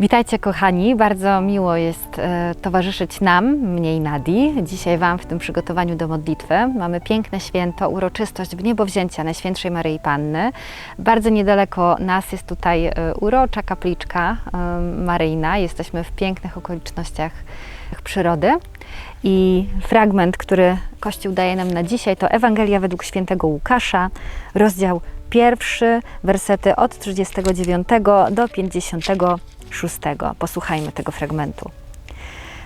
Witajcie kochani, bardzo miło jest e, towarzyszyć nam, mnie i Nadi, dzisiaj Wam w tym przygotowaniu do modlitwy. Mamy piękne święto, uroczystość w niebowzięcia Najświętszej Maryi Panny. Bardzo niedaleko nas jest tutaj e, urocza kapliczka e, Maryjna. Jesteśmy w pięknych okolicznościach przyrody. I fragment, który Kościół daje nam na dzisiaj, to Ewangelia według świętego Łukasza, rozdział pierwszy, wersety od 39 do 56. Posłuchajmy tego fragmentu.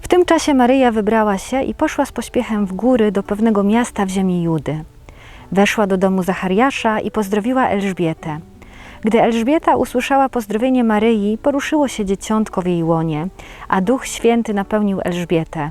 W tym czasie Maryja wybrała się i poszła z pośpiechem w góry do pewnego miasta w ziemi Judy. Weszła do domu Zachariasza i pozdrowiła Elżbietę. Gdy Elżbieta usłyszała pozdrowienie Maryi, poruszyło się dzieciątko w jej łonie, a Duch Święty napełnił Elżbietę.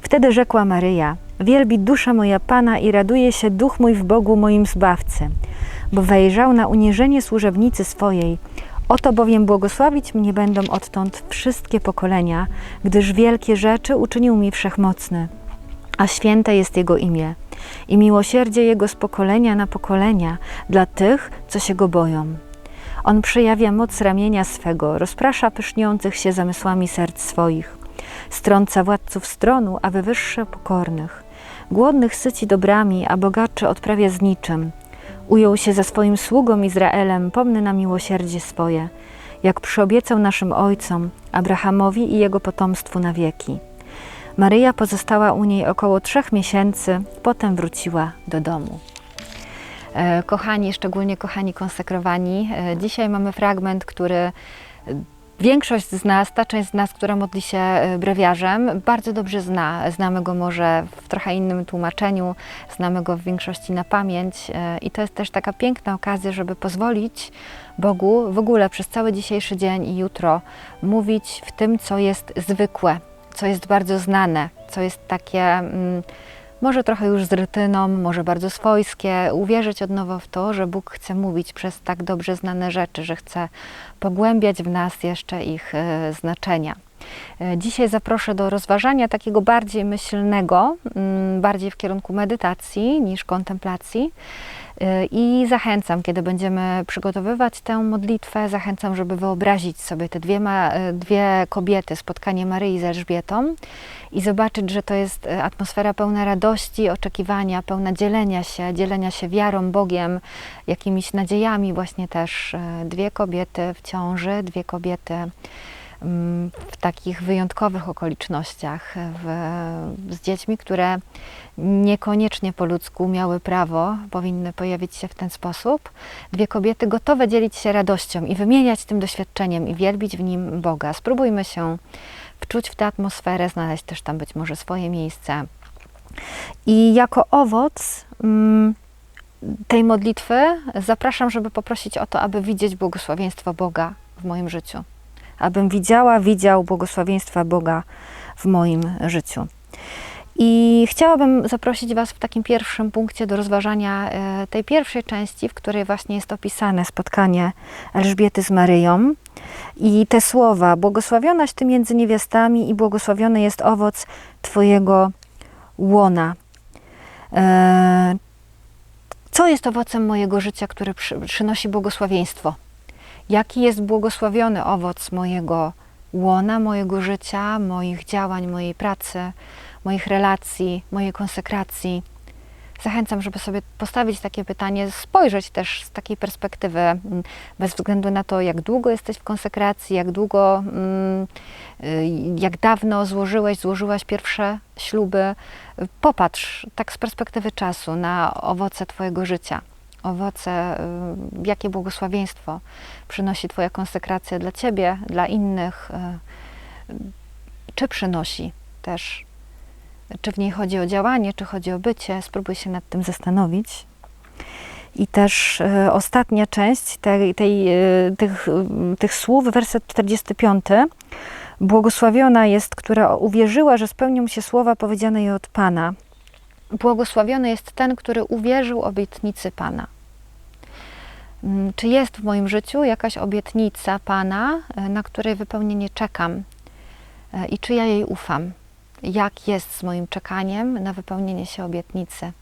Wtedy rzekła Maryja: Wielbi dusza moja Pana i raduje się duch mój w Bogu moim Zbawcy, bo wejrzał na uniżenie służebnicy swojej. Oto bowiem błogosławić mnie będą odtąd wszystkie pokolenia, gdyż wielkie rzeczy uczynił mi wszechmocny, a święte jest Jego imię i miłosierdzie Jego z pokolenia na pokolenia dla tych, co się Go boją. On przejawia moc ramienia swego, rozprasza pyszniących się zamysłami serc swoich. Strąca władców stronu, a wywyższa pokornych. Głodnych syci dobrami, a bogaczy odprawia z niczym. Ujął się za swoim sługą Izraelem, pomny na miłosierdzie swoje, jak przyobiecał naszym ojcom, Abrahamowi i jego potomstwu na wieki. Maryja pozostała u niej około trzech miesięcy, potem wróciła do domu. E, Kochani, szczególnie kochani konsekrowani, e, dzisiaj mamy fragment, który większość z nas, ta część z nas, która modli się e, brewiarzem, bardzo dobrze zna. Znamy go może w trochę innym tłumaczeniu, znamy go w większości na pamięć e, i to jest też taka piękna okazja, żeby pozwolić Bogu w ogóle przez cały dzisiejszy dzień i jutro mówić w tym, co jest zwykłe, co jest bardzo znane, co jest takie. Mm, może trochę już z rytyną, może bardzo swojskie, uwierzyć od nowa w to, że Bóg chce mówić przez tak dobrze znane rzeczy, że chce pogłębiać w nas jeszcze ich e, znaczenia. E, Dzisiaj zaproszę do rozważania takiego bardziej myślnego, mm, bardziej w kierunku medytacji niż kontemplacji. E, I zachęcam, kiedy będziemy przygotowywać tę modlitwę, zachęcam, żeby wyobrazić sobie te dwie, ma, e, dwie kobiety, spotkanie Maryi z Elżbietą i zobaczyć, że to jest atmosfera pełna radości, oczekiwania, pełna dzielenia się, dzielenia się wiarą, Bogiem, jakimiś nadziejami. Właśnie też dwie kobiety w ciąży, dwie kobiety w takich wyjątkowych okolicznościach, w, z dziećmi, które niekoniecznie po ludzku miały prawo, powinny pojawić się w ten sposób. Dwie kobiety gotowe dzielić się radością i wymieniać tym doświadczeniem i wielbić w nim Boga. Spróbujmy się wczuć w tę atmosferę, znaleźć też tam być może swoje miejsce. I jako owoc mm, tej modlitwy zapraszam, żeby poprosić o to, aby widzieć błogosławieństwo Boga w moim życiu. Abym widziała, widział błogosławieństwa Boga w moim życiu. I chciałabym zaprosić Was w takim pierwszym punkcie do rozważania e, tej pierwszej części, w której właśnie jest opisane spotkanie Elżbiety z Maryją. I te słowa: Błogosławionaś Ty między niewiastami, i błogosławiony jest owoc Twojego łona. E, Co jest owocem mojego życia, które przy, przynosi błogosławieństwo? Jaki jest błogosławiony owoc mojego łona, mojego życia, moich działań, mojej pracy, moich relacji, mojej konsekracji? Zachęcam, żeby sobie postawić takie pytanie, spojrzeć też z takiej perspektywy, mm, bez względu na to, jak długo jesteś w konsekracji, jak długo, mm, y, jak dawno złożyłeś, złożyłaś pierwsze śluby. Popatrz tak z perspektywy czasu na owoce Twojego życia. Owoce, y, jakie błogosławieństwo przynosi Twoja konsekracja dla Ciebie, dla innych, y, czy przynosi też czy w niej chodzi o działanie, czy chodzi o bycie. Spróbuj się nad tym zastanowić. I też e, ostatnia część tej, tej, tych, tych słów, werset 45. Błogosławiona jest, która uwierzyła, że spełnią się słowa powiedziane jej od Pana. Błogosławiony jest ten, który uwierzył obietnicy Pana. Mm, Czy jest w moim życiu jakaś obietnica Pana, e, na której wypełnienie czekam E, i czy ja jej ufam? Jak jest z moim czekaniem na wypełnienie się obietnicy?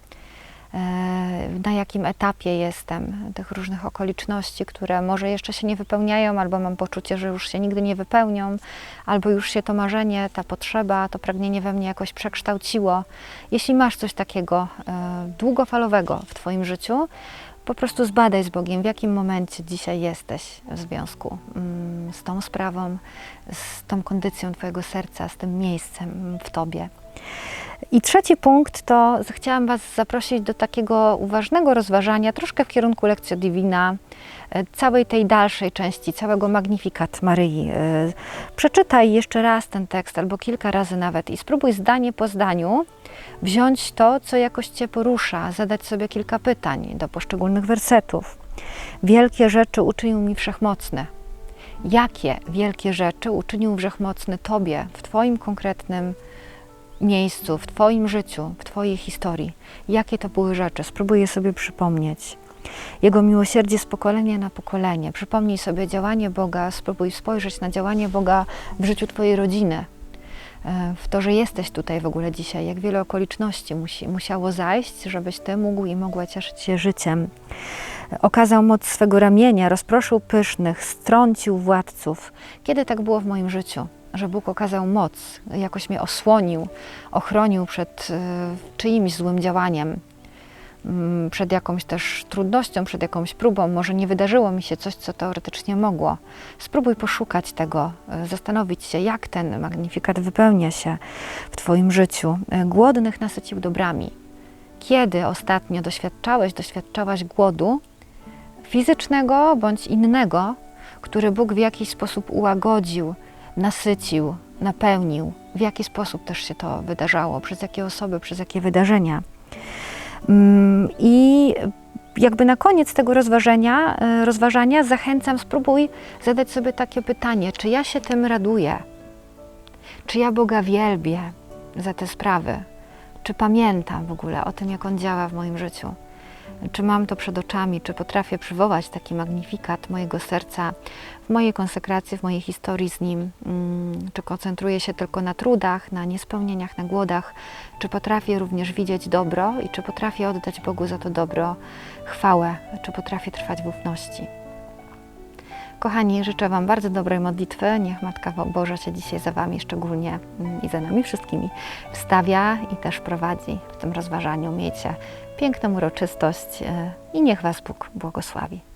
Na jakim etapie jestem tych różnych okoliczności, które może jeszcze się nie wypełniają, albo mam poczucie, że już się nigdy nie wypełnią, albo już się to marzenie, ta potrzeba, to pragnienie we mnie jakoś przekształciło. Jeśli masz coś takiego e, długofalowego w Twoim życiu, po prostu zbadaj z Bogiem, w jakim momencie dzisiaj jesteś w związku mm, z tą sprawą, z tą kondycją Twojego serca, z tym miejscem w Tobie. I trzeci punkt to chciałam Was zaprosić do takiego uważnego rozważania, troszkę w kierunku lekcji Divina, e, całej tej dalszej części, całego Magnifikat Maryi. E, Przeczytaj jeszcze raz ten tekst, albo kilka razy nawet i spróbuj zdanie po zdaniu wziąć to, co jakoś Cię porusza, zadać sobie kilka pytań do poszczególnych wersetów. Wielkie rzeczy uczynił mi wszechmocny. Jakie wielkie rzeczy uczynił wszechmocny Tobie w Twoim konkretnym miejscu, w Twoim życiu, w Twojej historii? Jakie to były rzeczy? Spróbuj je sobie przypomnieć. Jego miłosierdzie z pokolenia na pokolenie. Przypomnij sobie działanie Boga, spróbuj spojrzeć na działanie Boga w życiu Twojej rodziny, e, w to, że jesteś tutaj w ogóle dzisiaj, jak wiele okoliczności musi, musiało zajść, żebyś Ty mógł i mogła cieszyć się życiem. Okazał moc swego ramienia, rozproszył pysznych, strącił władców. Kiedy tak było w moim życiu? Że Bóg okazał moc, jakoś mnie osłonił, ochronił przed e, czyimś złym działaniem, mm, przed jakąś też trudnością, przed jakąś próbą. Może nie wydarzyło mi się coś, co teoretycznie mogło. Spróbuj poszukać tego, e, zastanowić się, jak ten magnifikat wypełnia się w Twoim życiu. E, Głodnych nasycił dobrami. Kiedy ostatnio doświadczałeś, doświadczałaś głodu fizycznego bądź innego, który Bóg w jakiś sposób ułagodził, nasycił, napełnił? W jaki sposób też się to wydarzało? Przez jakie osoby, przez jakie wydarzenia? Mm, I jakby na koniec tego rozważania, e, rozważania zachęcam, spróbuj zadać sobie takie pytanie, czy ja się tym raduję? Czy ja Boga wielbię za te sprawy? Czy pamiętam w ogóle o tym, jak On działa w moim życiu? Czy mam to przed oczami? Czy potrafię przywołać taki magnifikat mojego serca w mojej konsekracji, w mojej historii z Nim? Mm, Czy koncentruję się tylko na trudach, na niespełnieniach, na głodach? Czy potrafię również widzieć dobro i czy potrafię oddać Bogu za to dobro chwałę? Czy potrafię trwać w ufności? Kochani, życzę Wam bardzo dobrej modlitwy. Niech Matka Boża się dzisiaj za Wami szczególnie mm, i za nami wszystkimi wstawia i też prowadzi w tym rozważaniu. Miejcie piękną uroczystość e, i niech Was Bóg błogosławi.